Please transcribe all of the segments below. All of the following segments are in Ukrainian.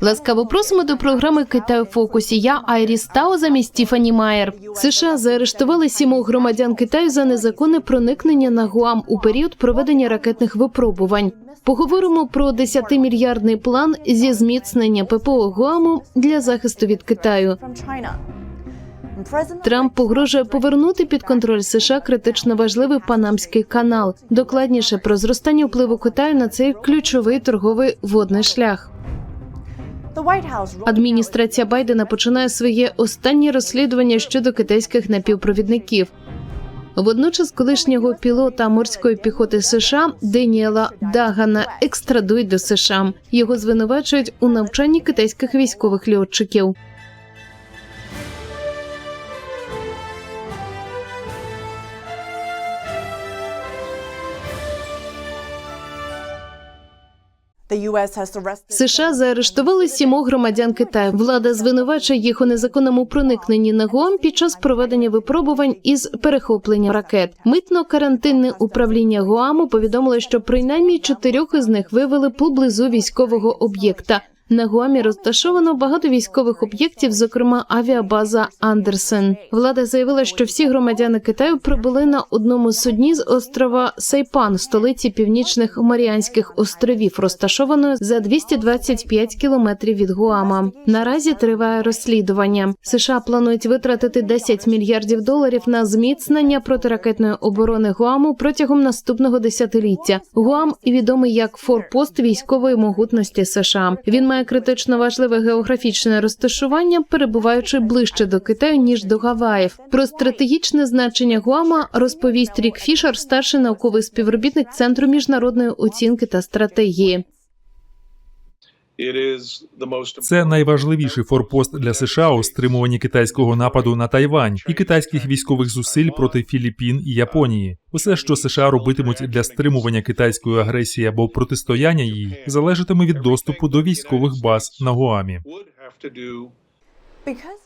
Ласкаво просимо до програми Китай у фокусі. Я Айріс Тао замість Тіфані Майер. США заарештували сімох громадян Китаю за незаконне проникнення на Гуам у період проведення ракетних випробувань. Поговоримо про 10-мільярдний план зі зміцнення ППО Гуаму для захисту від Китаю. Трамп погрожує повернути під контроль США критично важливий панамський канал. Докладніше про зростання впливу Китаю на цей ключовий торговий водний шлях. Адміністрація Байдена починає своє останнє розслідування щодо китайських напівпровідників. Водночас, колишнього пілота морської піхоти США Деніела Дагана екстрадують до США. Його звинувачують у навчанні китайських військових льотчиків. США заарештували сімох громадян Китаю. Влада звинувачує їх у незаконному проникненні на Гуам під час проведення випробувань із перехоплення ракет. Митно-карантинне управління Гуаму повідомило, що принаймні чотирьох із них вивели поблизу військового об'єкта. На Гуамі розташовано багато військових об'єктів, зокрема авіабаза Андерсен. Влада заявила, що всі громадяни Китаю прибули на одному судні з острова Сайпан, столиці північних Маріанських островів, розташованої за 225 кілометрів від Гуама. Наразі триває розслідування. США планують витратити 10 мільярдів доларів на зміцнення протиракетної оборони Гуаму протягом наступного десятиліття. Гуам відомий як форпост військової могутності США. Він має критично важливе географічне розташування, перебуваючи ближче до Китаю ніж до Гаваїв. Про стратегічне значення Гуама розповість Рік Фішер, старший науковий співробітник Центру міжнародної оцінки та стратегії. Це найважливіший форпост для США у стримуванні китайського нападу на Тайвань і китайських військових зусиль проти Філіппін і Японії. Усе, що США робитимуть для стримування китайської агресії або протистояння їй, залежатиме від доступу до військових баз на Гуамі.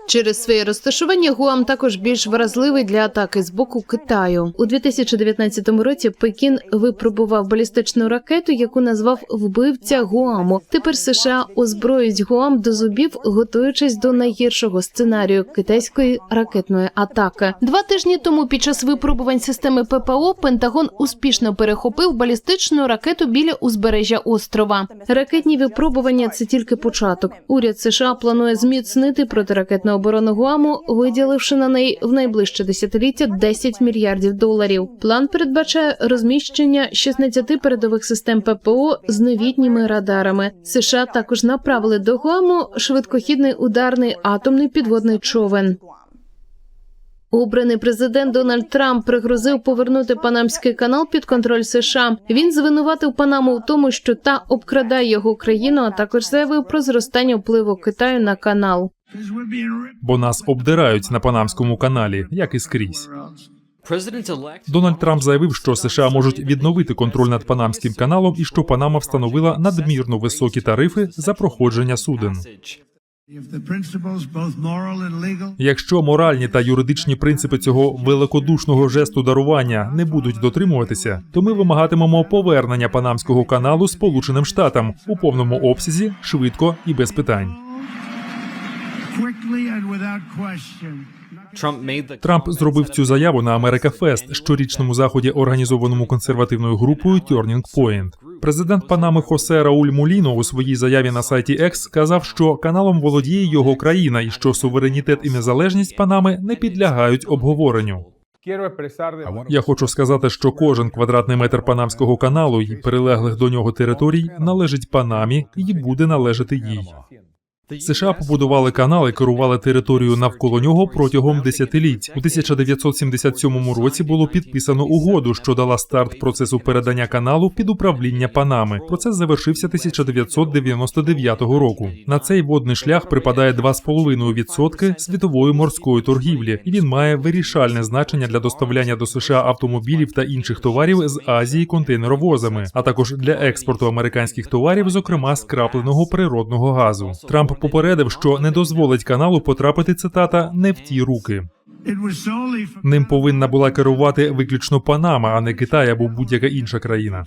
Через своє розташування Гуам також більш вразливий для атаки з боку Китаю. У 2019 році Пекін випробував балістичну ракету, яку назвав вбивця Гуаму. Тепер США озброюють Гуам до зубів, готуючись до найгіршого сценарію китайської ракетної атаки. Два тижні тому, під час випробувань системи ППО, Пентагон успішно перехопив балістичну ракету біля узбережжя острова. Ракетні випробування це тільки початок. Уряд США планує зміцнити протиракетну оборону Гуаму, виділивши на неї в найближче десятиліття 10 мільярдів доларів. План передбачає розміщення 16 передових систем ППО з новітніми радарами. США також направили до Гуаму швидкохідний ударний атомний підводний човен. Обраний президент Дональд Трамп пригрозив повернути Панамський канал під контроль США. Він звинуватив Панаму в тому, що та обкрадає його країну, а також заявив про зростання впливу Китаю на канал. Бо нас обдирають на Панамському каналі, як і скрізь. Дональд Трамп заявив, що США можуть відновити контроль над Панамським каналом і що Панама встановила надмірно високі тарифи за проходження суден. Якщо моральні та юридичні принципи цього великодушного жесту дарування не будуть дотримуватися, то ми вимагатимемо повернення Панамського каналу Сполученим Штатам у повному обсязі, швидко і без питань. Трамп зробив цю заяву на Америка Фест, щорічному заході, організованому консервативною групою Turning Point. Президент Панами Хосе Рауль Муліно у своїй заяві на сайті X сказав, що каналом володіє його країна і що суверенітет і незалежність Панами не підлягають обговоренню. Я хочу сказати, що кожен квадратний метр Панамського каналу і прилеглих до нього територій належить Панамі і буде належати їй. США побудували канал і керували територією навколо нього протягом десятиліть. У 1977 році було підписано угоду, що дала старт процесу передання каналу під управління Панами. Процес завершився 1999 року. На цей водний шлях припадає 2,5% світової морської торгівлі, і він має вирішальне значення для доставляння до США автомобілів та інших товарів з Азії контейнеровозами, а також для експорту американських товарів, зокрема скрапленого природного газу. Трамп попередив, що не дозволить каналу потрапити цитата не в ті руки. Ним повинна була керувати виключно Панама, а не Китай або будь-яка інша країна.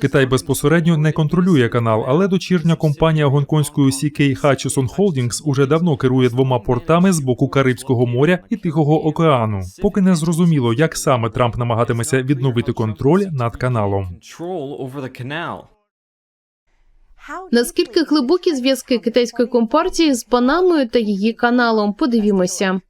Китай безпосередньо не контролює канал, але дочірня компанія гонконгської CK Hutchison Holdings уже давно керує двома портами з боку Карибського моря і Тихого океану. Поки не зрозуміло, як саме Трамп намагатиметься відновити контроль над каналом. Наскільки глибокі зв'язки китайської компартії з Панамою та її каналом? Подивімося.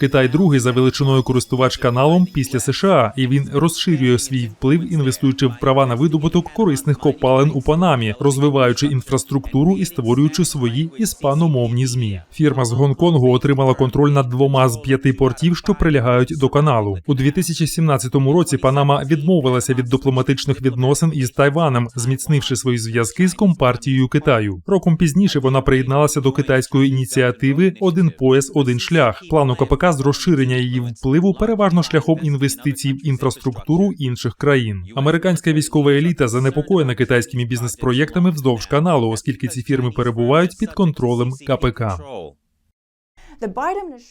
Китай другий за величиною користувач каналом після США, і він розширює свій вплив, інвестуючи в права на видобуток корисних копалин у Панамі, розвиваючи інфраструктуру і створюючи свої іспаномовні змі. Фірма з Гонконгу отримала контроль над двома з п'яти портів, що прилягають до каналу. У 2017 році Панама відмовилася від дипломатичних відносин із Тайваном, зміцнивши свої зв'язки з компартією Китаю. Роком пізніше вона приєдналася до китайської ініціативи Один пояс, один шлях плану КПК з розширення її впливу переважно шляхом інвестицій в інфраструктуру інших країн. Американська військова еліта занепокоєна китайськими бізнес-проєктами вздовж каналу, оскільки ці фірми перебувають під контролем КПК.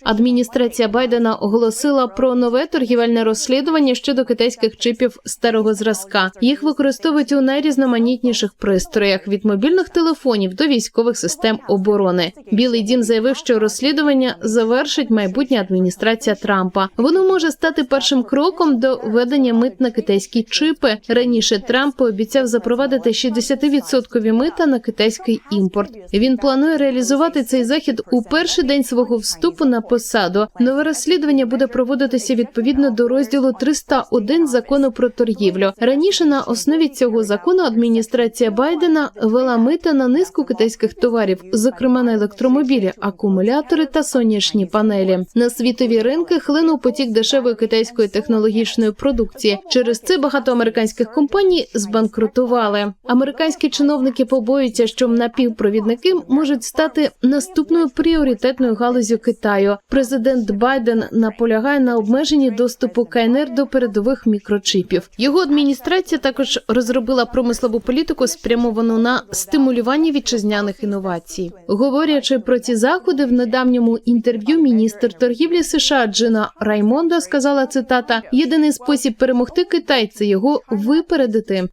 Адміністрація Байдена оголосила про нове торгівельне розслідування щодо китайських чипів старого зразка. Їх використовують у найрізноманітніших пристроях від мобільних телефонів до військових систем оборони. Білий дім заявив, що розслідування завершить майбутня адміністрація Трампа. Воно може стати першим кроком до введення мит на китайські чипи. Раніше Трамп пообіцяв запровадити 60% мита на китайський імпорт. Він планує реалізувати цей захід у перший день свого вступу на посаду. Нове розслідування буде проводитися відповідно до розділу 301 закону про торгівлю. Раніше на основі цього закону адміністрація Байдена вела мита на низку китайських товарів, зокрема на електромобілі, акумулятори та сонячні панелі. На світові ринки хлинув потік дешевої китайської технологічної продукції. Через це багато американських компаній збанкрутували. Американські чиновники побоюються, що напівпровідники можуть стати наступною пріоритетною галузю Китаю. Президент Байден наполягає на обмеженні доступу КНР до передових мікрочипів. Його адміністрація також розробила промислову політику, спрямовану на стимулювання вітчизняних інновацій. Говорячи про ці заходи в недавньому інтерв'ю, міністр торгівлі США Джина Раймондо сказала цитата: єдиний спосіб перемогти Китай це його випередити.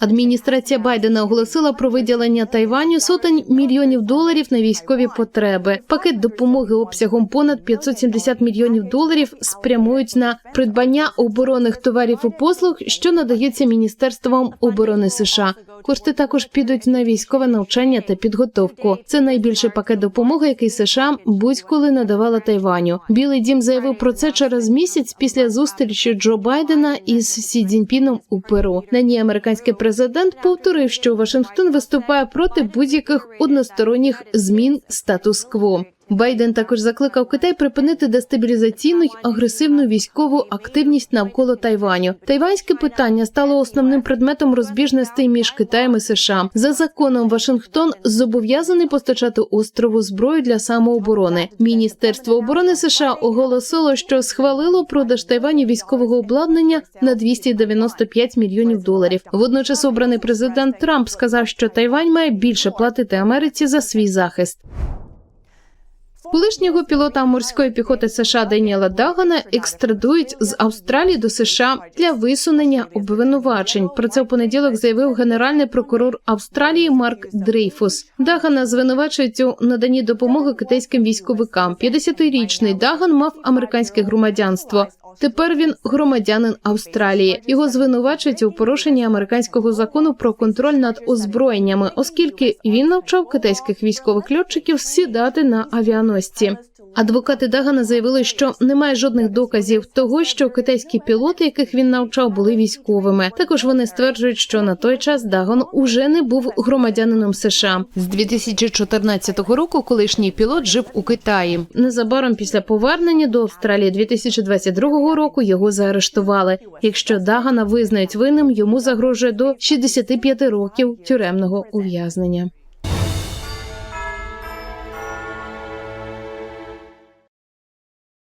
Адміністрація Байдена оголосила про виділення Тайваню сотень мільйонів доларів на військові потреби. Пакет допомоги обсягом понад 570 мільйонів доларів спрямують на придбання оборонних товарів і послуг, що надаються міністерством оборони США. Кошти також підуть на військове навчання та підготовку. Це найбільший пакет допомоги, який США будь-коли надавала Тайваню. Білий дім заявив про це через місяць після зустрічі Джо Байдена із Сі Цзіньпіном у Перу. На ній американський президент повторив, що Вашингтон виступає проти будь-яких односторонніх змін статус-кво. Байден також закликав Китай припинити дестабілізаційну й агресивну військову активність навколо Тайваню. Тайванське питання стало основним предметом розбіжностей між Китаєм і США. За законом Вашингтон зобов'язаний постачати острову зброю для самооборони. Міністерство оборони США оголосило, що схвалило продаж Тайваню військового обладнання на 295 мільйонів доларів. Водночас обраний президент Трамп сказав, що Тайвань має більше платити Америці за свій захист. Колишнього пілота морської піхоти США Деніела Дагана екстрадують з Австралії до США для висунення обвинувачень. Про це в понеділок заявив генеральний прокурор Австралії Марк Дрейфус. Дагана звинувачують у наданні допомоги китайським військовикам. 50-річний Даган мав американське громадянство. Тепер він громадянин Австралії. Його звинувачують у порушенні американського закону про контроль над озброєннями, оскільки він навчав китайських військових льотчиків сідати на авіаносці. Адвокати Дагана заявили, що немає жодних доказів того, що китайські пілоти, яких він навчав, були військовими. Також вони стверджують, що на той час Даган уже не був громадянином США. З 2014 року колишній пілот жив у Китаї. Незабаром після повернення до Австралії 2022 року його заарештували. Якщо Дагана визнають винним, йому загрожує до 65 років тюремного ув'язнення.